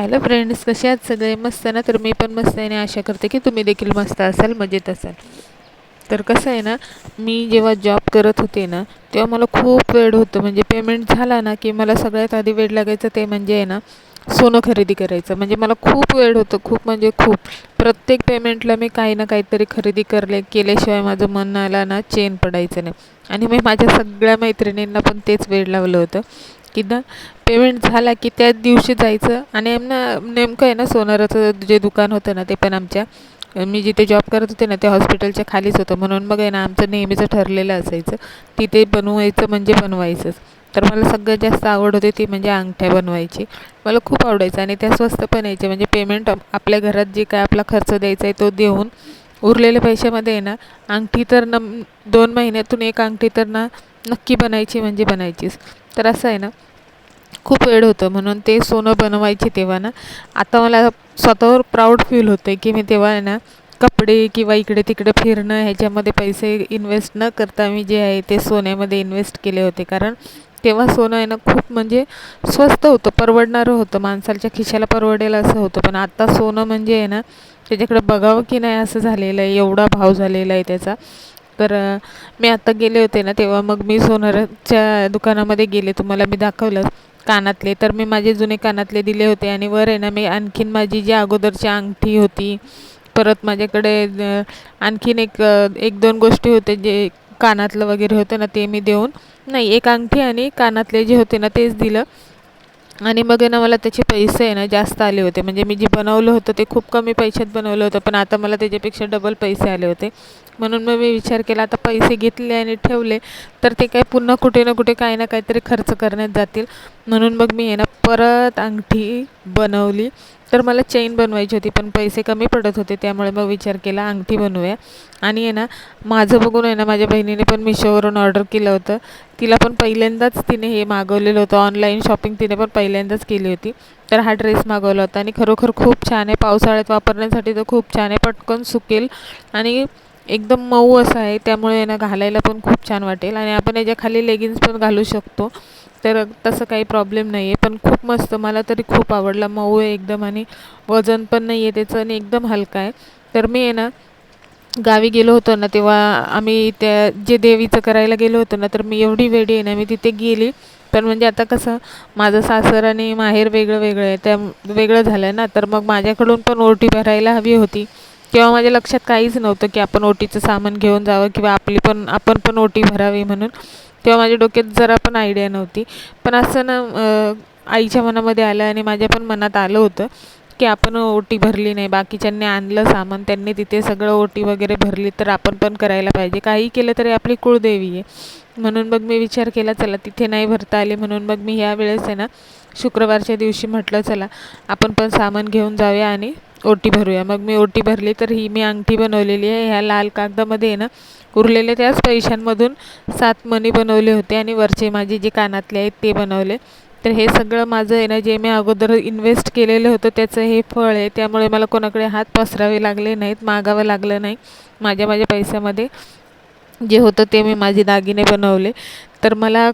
Hello friends कसे आहात? सगळे मस्त ना? तर मी पण मस्त आहे आणि आशा करते की तुम्ही देखील मस्त असाल मजेत असाल. तर कसं आहे ना मी जेव्हा जॉब करत होते ना तेव्हा मला खूप वेळ होतं. म्हणजे पेमेंट झाला ना की मला सगळ्यात आधी वेळ लागायचं ते म्हणजे आहे ना सोनं खरेदी करायचं. म्हणजे मला खूप वेळ होतं खूप म्हणजे खूप. प्रत्येक पेमेंटला मी काही ना काहीतरी खरेदी करले केल्याशिवाय माझं मन आला ना चेन पडायचं नाही. आणि मी माझ्या सगळ्या मैत्रिणींना पण तेच वेळ लावलं होतं की ना पेमेंट झाला की त्याच दिवशी जायचं. आणि ना नेमकं आहे ना सोनाराचं जे दुकान होतं ना ते पण आमच्या मी जिथे जॉब करत होते ना ते हॉस्पिटलच्या खालीच होतं. म्हणून मग आहे ना आमचं नेहमीचं ठरलेलं असायचं तिथे बनवायचं म्हणजे बनवायचंच. तर मला सगळ्यात जास्त आवड होती ती म्हणजे अंगठ्या बनवायची. मला खूप आवडायचं आणि त्या स्वस्त पण यायचे म्हणजे पेमेंट आपल्या घरात जे काय आपला खर्च द्यायचा आहे तो देऊन उरलेल्या पैशामध्ये आहे ना अंगठी तर न दोन महिन्यातून एक अंगठी तर ना नक्की बनायची म्हणजे बनायचीच. तर असं आहे ना खूप वेळ होतं म्हणून ते सोनं बनवायचे तेव्हा ना आता मला स्वतःवर प्राऊड फील होतं की मी तेव्हा आहे ना कपडे किंवा इकडे तिकडे फिरणं ह्याच्यामध्ये पैसे इन्व्हेस्ट न करता मी जे आहे ते सोन्यामध्ये इन्व्हेस्ट केले होते. कारण तेव्हा सोनं आहे ना खूप म्हणजे स्वस्त होतं परवडणारं होतं माणसाच्या खिशाला परवडेल असं होतं. पण आत्ता सोनं म्हणजे आहे ना त्याच्याकडे बघावं की नाही असं झालेलं आहे एवढा भाव झालेला आहे त्याचा. तर मी आत्ता गेले होते ना तेव्हा मग मी सोनाराच्या दुकानामध्ये गेले तुम्हाला मी दाखवलं. कानातले. तर मी माझे जुने कानातले दिले होते आणि वर आहे ना मी आणखीन माझी जी अगोदरची अंगठी होती परत माझ्याकडे आणखीन एक एक दोन गोष्टी होते जे कानातलं वगैरे होतं ना ते मी देऊन नाही एक अंगठी आणि कानातले जे होते ना तेच दिलं. आणि मग ना मला त्याचे पैसे आहे ना जास्त आले होते. म्हणजे मी जे बनवलं होतं ते खूप कमी पैशात बनवलं होतं पण आता मला त्याच्यापेक्षा डबल पैसे आले होते. म्हणून मग मी विचार केला आता पैसे घेतले आणि ठेवले तर ते काय पुन्हा कुठे ना कुठे काही ना काहीतरी खर्च करण्यात जातील. म्हणून मग मी आहे ना परत अंगठी बनवली. तर मला चेन बनवायची होती पण पैसे कमी पडत होते त्यामुळे मग विचार केला अंगठी बनवूया. आणि आहे ना माझं बघून आहे ना माझ्या बहिणीने पण मिशोवरून ऑर्डर केलं होतं. तिला पण पहिल्यांदाच तिने हे मागवलेलं होतं. ऑनलाईन शॉपिंग तिने पण पहिल्यांदाच केली होती. तर हा ड्रेस मागवला होता. आणि खरोखर खूप छान आहे. पावसाळ्यात वापरण्यासाठी तर खूप छान आहे. पटकन सुकेल. आणि एकदम मऊ असं आहे त्यामुळे ना घालायला पण खूप छान वाटेल. आणि आपण याच्या खाली लेगिन्स पण घालू शकतो. तर तसं काही प्रॉब्लेम नाही आहे पण खूप मस्त मला तरी खूप आवडला. मऊ आहे एकदम आणि वजन पण नाही आहे त्याचं आणि एकदम हलका आहे. तर मी आहे ना गावी गेलो होतो ना तेव्हा आम्ही त्या जे देवीचं करायला गेलो होतो ना तर मी एवढी वेळी आहे ना मी तिथे गेली. पण म्हणजे आता कसं माझं सासर आणि माहेर वेगळं वेगळं आहे. त्या वेगळं झालं आहे ना तर मग माझ्याकडून पण ओटी भरायला हवी होती. तेव्हा माझ्या लक्षात काहीच नव्हतं की आपण ओटीचं सामान घेऊन जावं किंवा आपली पण आपण पण ओटी भरावी म्हणून. तेव्हा माझ्या डोक्यात जरा पण आयडिया नव्हती. पण असं ना आईच्या मनामध्ये आलं आणि माझ्या पण मनात आलं होतं की आपण ओटी भरली नाही. बाकीच्यांनी आणलं सामान त्यांनी तिथे सगळं ओटी वगैरे भरली तर आपण पण करायला पाहिजे. काही केलं तरी आपली कुळदेवी आहे. म्हणून मग मी विचार केला चला तिथे नाही भरता आले म्हणून मग मी ह्या वेळेस आहे ना शुक्रवारच्या दिवशी म्हटलं चला आपण पण सामान घेऊन जाऊया आणि ओटी भरूया. मग मी ओटी भरली तर ही मी अंगठी बनवलेली आहे ह्या लाल कागदामध्ये आहे ना उरलेले त्याच पैशांमधून सात मणी बनवले होते आणि वरचे माझे जे कानातले आहेत ते बनवले. तर हे सगळं माझं आहे ना जे मी अगोदर इन्व्हेस्ट केलेलं होतं त्याचं हे फळ आहे त्यामुळे मला कोणाकडे हात पसरावे लागले नाहीत मागावं लागलं नाही माझ्या माझ्या पैशामध्ये. जे होतं ते मी माझे दागिने बनवले. तर मला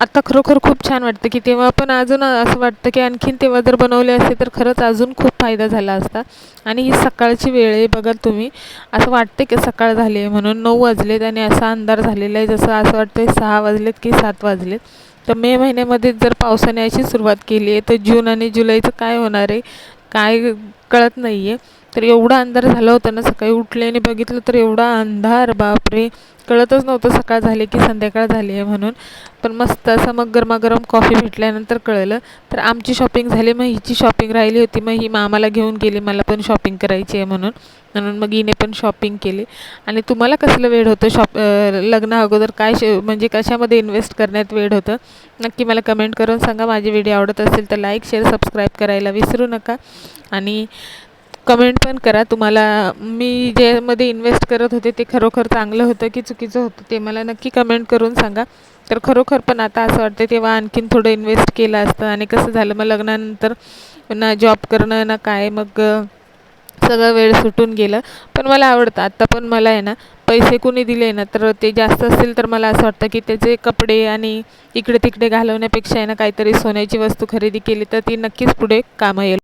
आता खरोखर खूप छान वाटतं की तेव्हा पण अजून असं वाटतं की आणखीन तेव्हा जर बनवले असते तर खरंच अजून खूप फायदा झाला असता. आणि ही सकाळची वेळ आहे बघा तुम्ही. असं वाटतं की सकाळ झाली आहे म्हणून नऊ वाजलेत आणि असा अंधार झालेला आहे जसं असं वाटतं आहे सहा वाजलेत की सात वाजलेत. तर मे महिन्यामध्ये जर पावसाने अशी सुरुवात केली आहे तर जून आणि जुलैचं काय होणार आहे? काय कळत नाही आहे तर एवढा अंधार झाला होता ना सकाळी उठले आणि बघितलं तर एवढा अंधार बापरे. कळतच नव्हतं सकाळ झाली की संध्याकाळ झाली आहे म्हणून. पण मस्त असं मग गरमागरम कॉफी भेटल्यानंतर कळलं. तर आमची शॉपिंग झाली मग हिची शॉपिंग राहिली होती. मग ही मामाला घेऊन गेली मला पण शॉपिंग करायची आहे म्हणून. म्हणून मग हिने पण शॉपिंग केली. आणि तुम्हाला कसलं वेळ होतं शॉप लग्न अगोदर? काय श म्हणजे कशामध्ये इन्व्हेस्ट करण्यात वेळ होतं? नक्की मला कमेंट करून सांगा. माझे व्हिडिओ आवडत असेल तर लाईक शेअर सबस्क्राईब करायला विसरू नका. आणि कमेंट पण करा. तुम्हाला मी ज्यामध्ये इन्व्हेस्ट करत होते ते खरोखर चांगलं होतं की चुकीचं होतं ते मला नक्की कमेंट करून सांगा. तर खरोखर पण आता असं वाटतं तेव्हा आणखीन थोडं इन्व्हेस्ट केलं असतं आणि कसं झालं मग लग्नानंतर ना जॉब करणं ना काय मग सगळं वेळ सुटून गेलं. पण मला आवडतं आत्ता पण मला आहे ना पैसे कुणी दिले ना तर ते जास्त असतील तर मला असं वाटतं की त्याचे कपडे आणि इकडे तिकडे घालवण्यापेक्षा आहे ना काहीतरी सोन्याची वस्तू खरेदी केली तर ती नक्कीच पुढे कामं येईल.